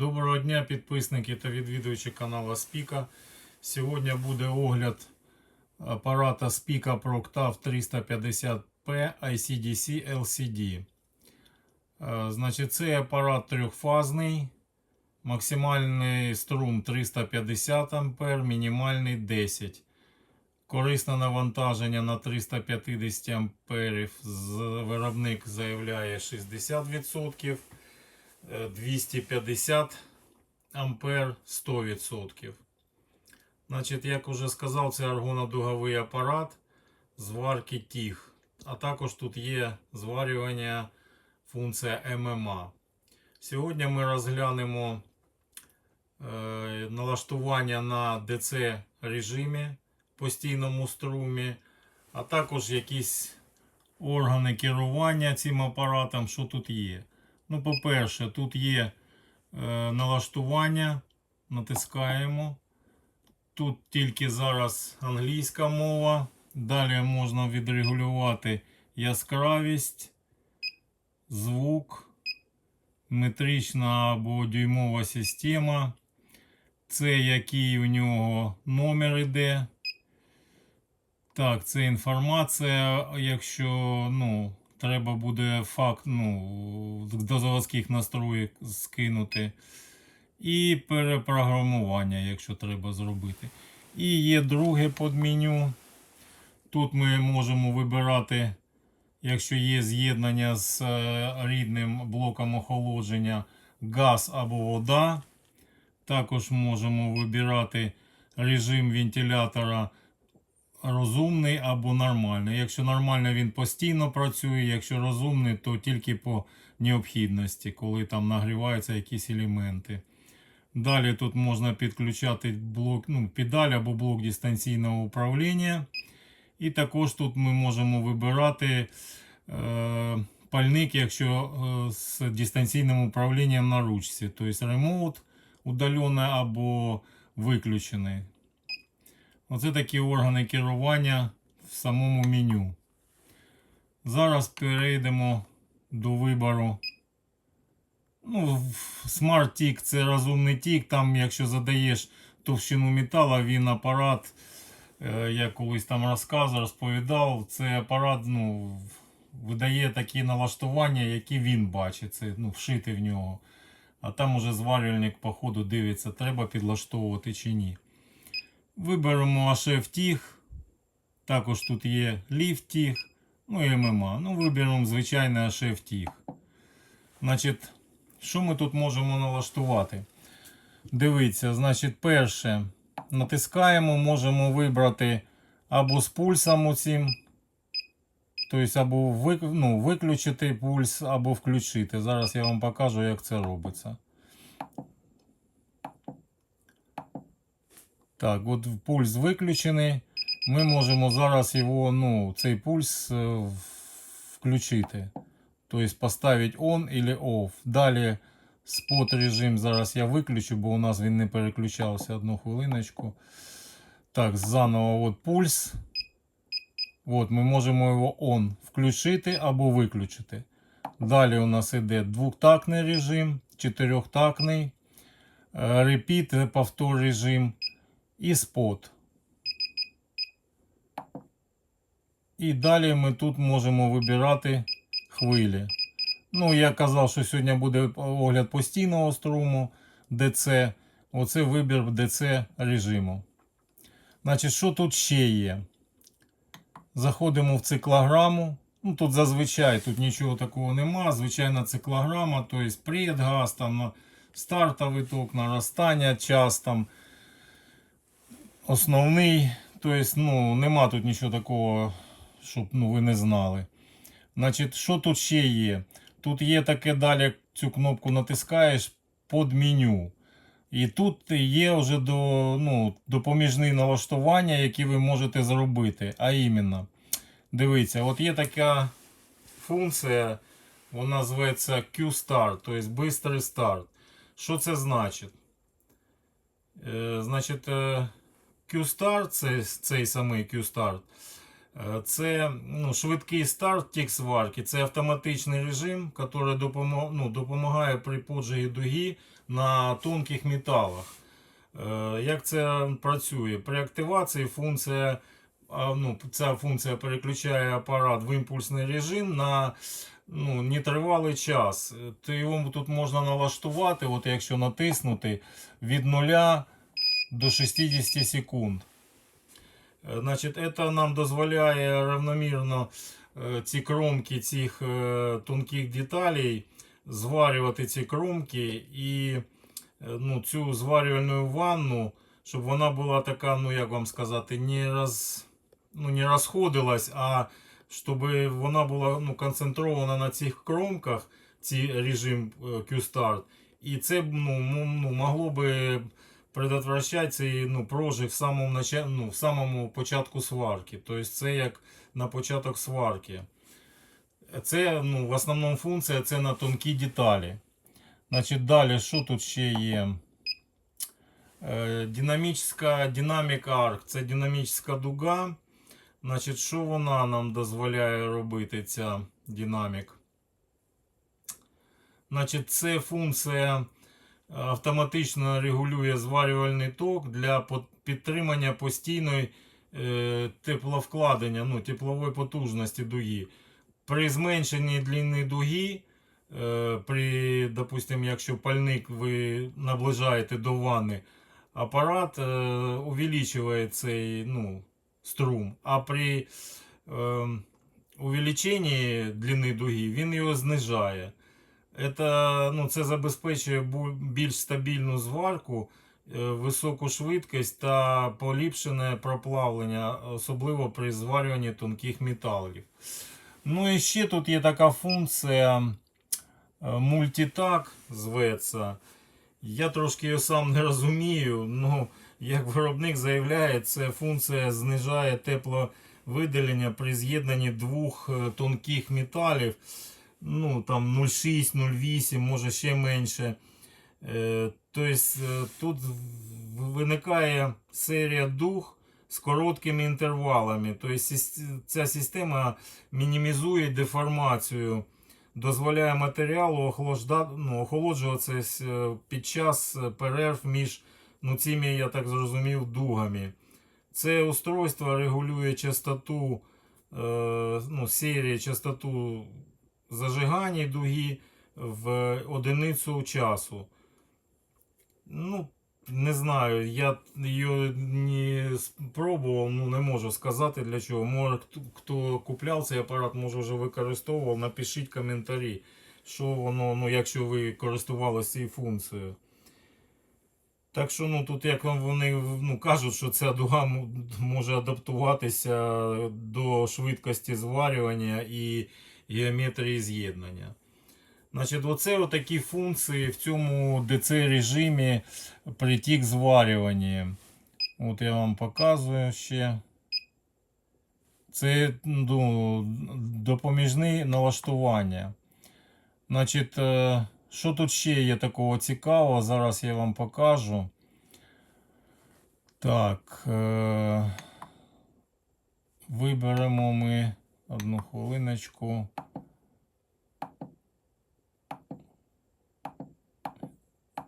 Доброго дня, підписники та відвідувачі каналу Спіка. Сьогодні буде огляд апарата Spika Proctav 350P ICDC LCD. Значить, цей апарат трьохфазний. Максимальний струм 350 А, мінімальний 10 Корисне навантаження на 350 амперів. Виробник заявляє 60%. Е, 250 ампер 100%. Значить, як уже сказав, це аргонодуговий апарат зварки тіг. А також тут є зварювання функція ММА. Сьогодні ми розглянемо е, налаштування на DC режимі постійному струмі, а також якісь органи керування цим апаратом, що тут є. Ну, по-перше, тут є е, налаштування, натискаємо. Тут тільки зараз англійська мова. Далі можна відрегулювати яскравість, звук, метрична або дюймова система. Це який у нього номер іде. Так, це інформація, якщо ну, треба буде факт ну, до заводських настроїк скинути. І перепрограмування, якщо треба зробити. І є друге подменю. Тут ми можемо вибирати, якщо є з'єднання з е, рідним блоком охолодження, газ або вода. Також можемо вибирати режим вентилятора розумний або нормальний. Якщо нормальний, він постійно працює, якщо розумний, то тільки по необхідності, коли там нагріваються якісь елементи. Далі тут можна підключати блок, ну, педаль або блок дистанційного управління. І також тут ми можемо вибирати е, пальник, якщо е, з дистанційним управлінням на ручці. Тобто ремоут удалений або виключений. Оце такі органи керування в самому меню. Зараз перейдемо до вибору. Ну, Smart Tick це розумний тік. Там, якщо задаєш товщину металу, він апарат, е, я колись там розказував, розповідав, це апарат ну, видає такі налаштування, які він бачить. Це ну, вшити в нього. А там уже зварювальник по ходу дивиться, треба підлаштовувати чи ні. Виберемо HF тіг. Також тут є тіг, ну і ММА. Ну, виберемо звичайний HF тіг. Значить, що ми тут можемо налаштувати? Дивіться, значить, перше, натискаємо, можемо вибрати або з пульсом оцим. Тобто, або ну, виключити пульс, або включити. Зараз я вам покажу, як це робиться. Так, от пульс виключений. Ми можемо зараз його, ну, цей пульс е, включити. Тобто поставити on или off. Далі спот режим зараз я виключу, бо у нас він не переключався одну хвилиночку. Так, заново от пульс. От, ми можемо його on включити або виключити. Далі у нас іде двохтактний режим, чотирьохтактний, е, repeat, повтор режим і спот. І далі ми тут можемо вибирати хвилі. Ну, я казав, що сьогодні буде огляд постійного струму DC. Оце вибір DC режиму. Значить, що тут ще є? Заходимо в циклограму. Ну, тут зазвичай тут нічого такого нема. Звичайна циклограма, тобто предгаз, там стартовий ток, наростання, час там основний. Тобто, ну, нема тут нічого такого, щоб ну, ви не знали. Значить, що тут ще є? Тут є таке далі, цю кнопку натискаєш під меню. І тут є вже до, ну, допоміжні налаштування, які ви можете зробити. А іменно, дивіться, от є така функція, вона зветься Q-Start, тобто бистрий старт. Що це значить? Е, значить, е, Q-Start, це, цей самий Q-Start, Е, Це ну, швидкий старт тік сварки, це автоматичний режим, який допомагає, ну, допомагає при поджигі дуги на тонких металах. Е, Як це працює? При активації функція, ну, ця функція переключає апарат в імпульсний режим на ну, нетривалий час. То його тут можна налаштувати, от якщо натиснути, від 0 до 60 секунд. Е, Значить, це нам дозволяє равномірно е, ці кромки цих е, тонких деталей зварювати ці кромки і ну, цю зварювальну ванну, щоб вона була така, ну як вам сказати, не, роз, ну, не розходилась, а щоб вона була ну, концентрована на цих кромках, цей режим Q-Start. І це ну, ну, могло би предотвращати цей ну, прожиг в самому, нача... ну, в самому початку сварки. Тобто це як на початок сварки. Це ну, в основному функція це на тонкі деталі. Значить, далі, що тут ще є? Е, Динамічна динаміка арк. Це динамічна дуга. Значить, що вона нам дозволяє робити, ця динамік? Значить, це функція автоматично регулює зварювальний ток для підтримання постійної е, тепловкладення, ну, теплової потужності дуги. При зменшенні длини дуги, е, при, допустим, якщо пальник ви наближаєте до ванни, апарат е, увеличиває цей ну, струм, а при е, увеличенні длини дуги він його знижає. Это, ну, це забезпечує більш стабільну зварку, е, високу швидкість та поліпшене проплавлення, особливо при зварюванні тонких металів. Ну і ще тут є така функція е, мультитак зветься. Я трошки його сам не розумію, ну як виробник заявляє, це функція знижає тепловидалення при з'єднанні двох е, тонких металів ну там 0,6, 0,8, може ще менше. Тобто тут виникає серія дух з короткими інтервалами. Тобто ця система мінімізує деформацію, дозволяє матеріалу ну, охолоджуватися е, під час перерв між ну, цими, я так зрозумів, дугами. Це устройство регулює частоту, ну, серії частоту зажигання дуги в одиницю часу. Ну, не знаю, я її не спробував, ну не можу сказати для чого. Може, хто купляв цей апарат, може вже використовував, напишіть коментарі, що воно, ну, якщо ви користувалися цією функцією. Так що, ну, тут як вам вони ну, кажуть, що ця дуга може адаптуватися до швидкості зварювання і геометрії з'єднання. Значить, оце отакі функції в цьому DC режимі при тік зварюванні. От я вам показую ще. Це ну, допоміжні налаштування. Значить, е, що тут ще є такого цікавого? Зараз я вам покажу. Так. Е, виберемо ми одну хвилиночку.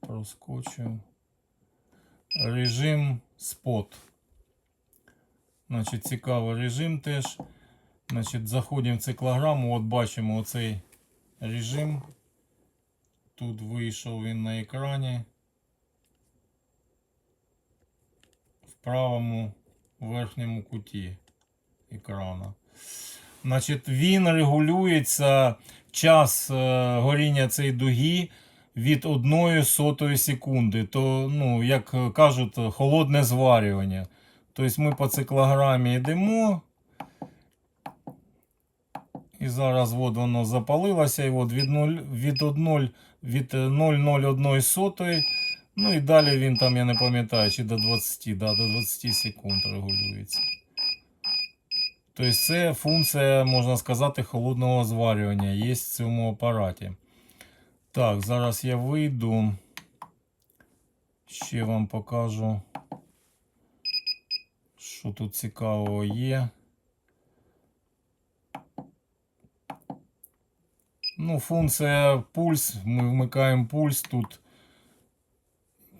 Проскочив. Режим спот. Значить, цікавий режим теж. Значить, заходимо в циклограму, от бачимо оцей режим. Тут вийшов він на екрані. В правому верхньому куті екрана. Значить, він регулюється час е, горіння цієї дуги від 1 сотої секунди. То, ну, як кажуть, холодне зварювання. Тобто ми по циклограмі йдемо. І зараз от воно запалилося. І от від 0, від 1, від 0,01 сотої. Ну і далі він там, я не пам'ятаю, чи до 20, да, до 20 секунд регулюється. Тобто це функція, можна сказати, холодного зварювання є в цьому апараті. Так, зараз я вийду. Ще вам покажу, що тут цікавого є. Ну, Функція пульс. Ми вмикаємо пульс тут.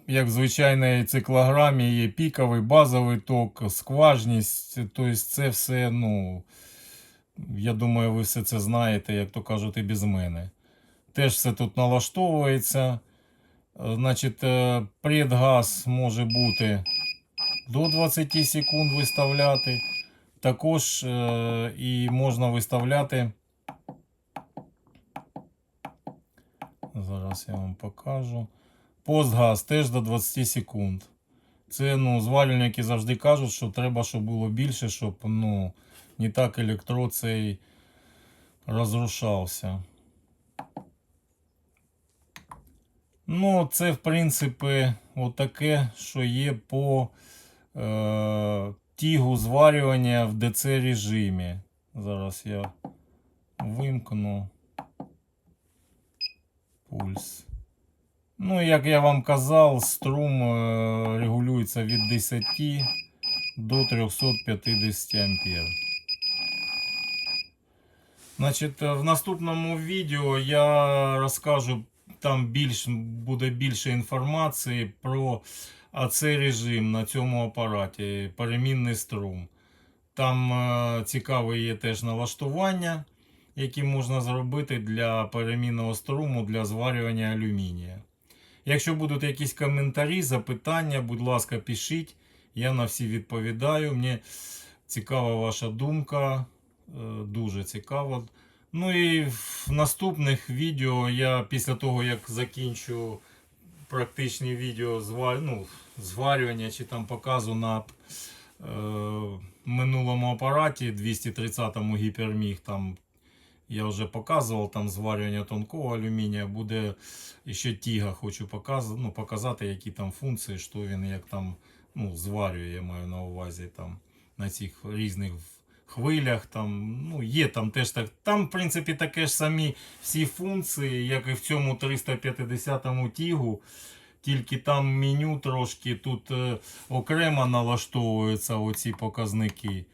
Як в звичайній циклограмі є піковий, базовий ток, скважність. Тобто це все, ну, я думаю, ви все це знаєте, як то кажуть, і без мене. Теж все тут налаштовується. Значить, е, предгаз може бути до 20 секунд виставляти. Також е, і можна виставляти. Зараз я вам покажу. Постгаз теж до 20 секунд. Це ну, зварювальники завжди кажуть, що треба, щоб було більше, щоб ну, не так електрод цей розрушався. Ну, це, в принципі, отаке, що є по е, тігу зварювання в ДЦ режимі. Зараз я вимкну пульс. Ну, як я вам казав, струм е, регулюється від 10 до 350 ампер. Значить, в наступному відео я розкажу, там більш, буде більше інформації про цей режим на цьому апараті, перемінний струм. Там е, цікаве є теж налаштування, які можна зробити для перемінного струму для зварювання алюмінія. Якщо будуть якісь коментарі, запитання, будь ласка, пишіть. Я на всі відповідаю. Мені цікава ваша думка. е, Дуже цікаво. Ну і в наступних відео я після того, як закінчу практичні відео звар... ну, зварювання чи там показу на е, минулому апараті 230-му гіперміг, там я вже показував там зварювання тонкого алюмінія, буде ще тіга, хочу показати, ну, показати, які там функції, що він як там ну, зварює, я маю на увазі там на цих різних хвилях. Там, ну, є там теж так. Там, в принципі, таке ж самі всі функції, як і в цьому 350-му тігу. Тільки там меню трошки тут е, окремо налаштовуються оці показники.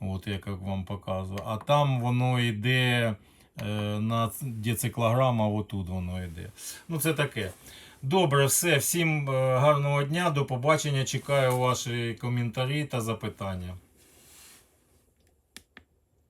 От як вам показую. А там воно йде е, на де циклограма, отут воно йде. Ну, це таке. Добре, все. Всім е, гарного дня, до побачення. Чекаю ваші коментарі та запитання.